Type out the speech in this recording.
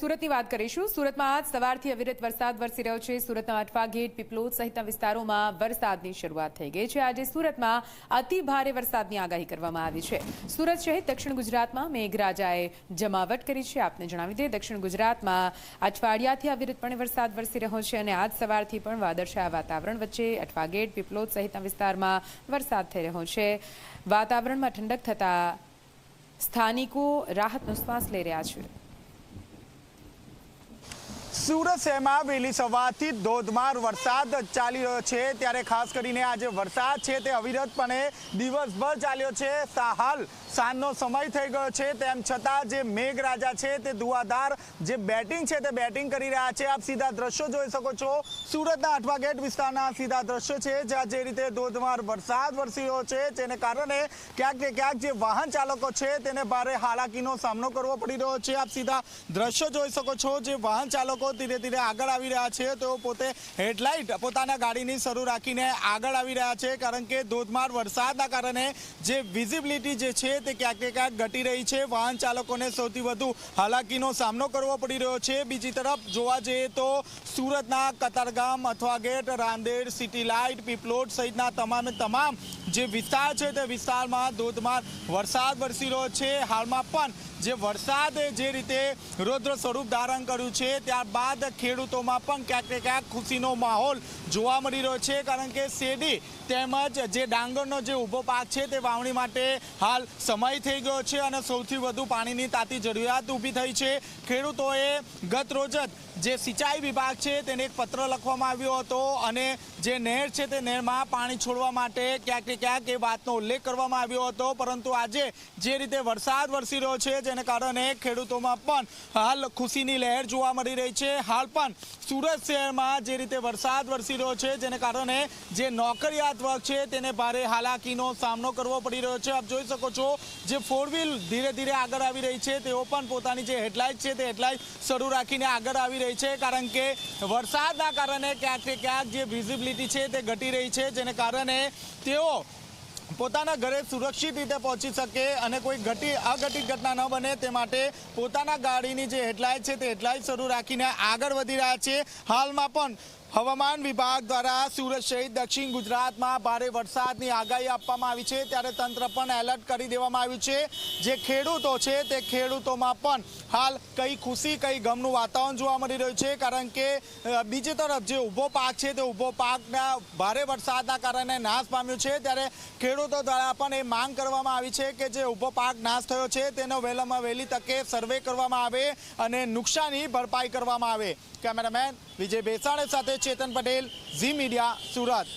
સુરતની વાત કરીશું. સુરતમાં આજ સવારથી અવિરત વરસાદ વરસી રહ્યો છે. સુરતના અઠવા ગેટ, પીપલોદ સહિતના વિસ્તારોમાં વરસાદની શરૂઆત થઈ ગઈ છે. આજે સુરતમાં અતિ ભારે વરસાદની આગાહી કરવામાં આવી છે. સુરત સહિત દક્ષિણ ગુજરાતમાં મેઘરાજાએ જમાવટ કરી છે. આપને જણાવી દઈએ, દક્ષિણ ગુજરાતમાં અઠવાડિયાથી અવિરતપણે વરસાદ વરસી રહ્યો છે અને આજ સવારથી પણ વાદળછાયા વાતાવરણ વચ્ચે અઠવા ગેટ, પીપલોદ સહિતના વિસ્તારમાં વરસાદ થઈ રહ્યો છે. વાતાવરણમાં ઠંડક થતાં સ્થાનિકો રાહતનો શ્વાસ લઈ રહ્યા છે. સુરત શહેરમાં વહેલી સવારથી ધોધમાર વરસાદ ચાલી રહ્યો છે. ત્યારે ખાસ કરીને આ જે વરસાદ છે તે અવિરતપણે દિવસભર ચાલ્યો છે. હાલ સાંજનો સમય થઈ ગયો છે. તેમ છતાં જે મેઘરાજા છે તે ધુઆધાર જે બેટિંગ છે તે બેટિંગ કરી રહ્યા છે. આપ સીધા દ્રશ્યો જોઈ શકો છો. સુરતના અઠવા ગેટ વિસ્તારના સીધા દ્રશ્યો છે, જ્યાં જે રીતે ધોધમાર વરસાદ વરસી રહ્યો છે તેને કારણે ક્યાંક ને ક્યાંક જે વાહન ચાલકો છે તેને ભારે હાલાકીનો સામનો કરવો પડી રહ્યો છે. આપ સીધા દ્રશ્યો જોઈ શકો છો જે વાહન ચાલકો ધીરે ધીરે આગળ આવી રહ્યા છે. તેઓ પોતે હેડલાઇટ પોતાના ગાડીની શરૂ રાખીને આગળ આવી રહ્યા છે, કારણ કે ધોધમાર વરસાદના કારણે જે વિઝિબિલિટી જે છે તે ક્યાંક ક્યાંક ઘટી રહી છે. વાહન ચાલકોને સૌથી વધુ હાલાકીનો સામનો કરવો પડી રહ્યો છે. બીજી તરફ જોવા જઈએ તો સુરતના Katargam Athwa gate, Rander, city light Piplod સહિતના તમામે તમામ જે વિસ્તાર છે તે વિસ્તારમાં ધોધમાર વરસાદ વરસી રહ્યો છે. હાલમાં પણ જે વરસાદ જે રીતે રૌદ્ર સ્વરૂપ ધારણ કર્યું છે, ત્યારબાદ ખેડૂતોમાં પણ ક્યાંક ક્યાંક ખુશીનો માહોલ જોવા મળી રહ્યો છે. કારણ કે શેરડી તેમજ જે ડાંગરનો જે ઊભો પાક છે, તે વાવણી માટે હાલ સમય થઈ ગયો છે અને સૌથી વધુ પાણીની તાતી જરૂરિયાત ઊભી થઈ છે. ખેડૂતોએ ગત રોજ જ જે સિંચાઈ વિભાગ છે તેને એક પત્ર લખવામાં આવ્યો હતો અને જે નહેર છે તે નહેરમાં પાણી છોડવા માટે ક્યાંક ને ક્યાંક એ વાતનો ઉલ્લેખ કરવામાં આવ્યો હતો. પરંતુ આજે જે રીતે વરસાદ વરસી રહ્યો છે, જેને કારણે ખેડૂતોમાં પણ હાલ ખુશીની લહેર જોવા મળી રહી છે. હાલ પણ સુરત શહેરમાં જે રીતે વરસાદ વરસી રહ્યો છે, જેને કારણે જે નોકરિયાત વર્ગ છે તેને ભારે હાલાકીનો સામનો કરવો પડી રહ્યો છે. આપ જોઈ શકો છો, જે ફોર વ્હીલ ધીરે ધીરે આગળ આવી રહી છે, તેઓ પણ પોતાની જે હેડલાઇટ છે તે હેડલાઇટ શરૂ રાખીને આગળ આવી રહી છે, કારણ કે વરસાદના કારણે ક્યાંક ક્યાંક જે વિઝિબિલિટી છે તે ઘટી રહી છે, જેને કારણે તેઓ પોતાના ઘરે સુરક્ષિત રીતે પહોંચી શકે અને કોઈ ઘટી, અઘટિત ઘટના ન બને તે માટે પોતાના ગાડીની જે હેડલાઇટ છે તે હેડલાઇટ શરૂ રાખીને આગળ વધી રહ્યા છે. હાલમાં પણ હવામાન વિભાગ દ્વારા સુરત સહિત દક્ષિણ ગુજરાતમાં ભારે વરસાદની આગાહી આપવામાં આવી છે. ત્યારે તંત્ર પણ એલર્ટ કરી દેવામાં આવ્યું છે. જે ખેડૂતો છે તે ખેડૂતોમાં પણ હાલ કઈ ખુશી, કઈ ગમનું વાતાવરણ જોવા મળી રહ્યું છે. કારણ કે બીજી તરફ જે ઊભો પાક છે તે ઊભો પાકના ભારે વરસાદના કારણે નાશ પામ્યો છે. ત્યારે ખેડૂતો દ્વારા પણ એ માંગ કરવામાં આવી છે કે જે ઊભો પાક નાશ થયો છે તેનો વહેલામાં વહેલી તકે સર્વે કરવામાં આવે અને નુકસાની ભરપાઈ કરવામાં આવે. કેમેરામેન વિજય બેસાણે સાથે ચેતન પટેલ ઝી મીડિયા સુરત.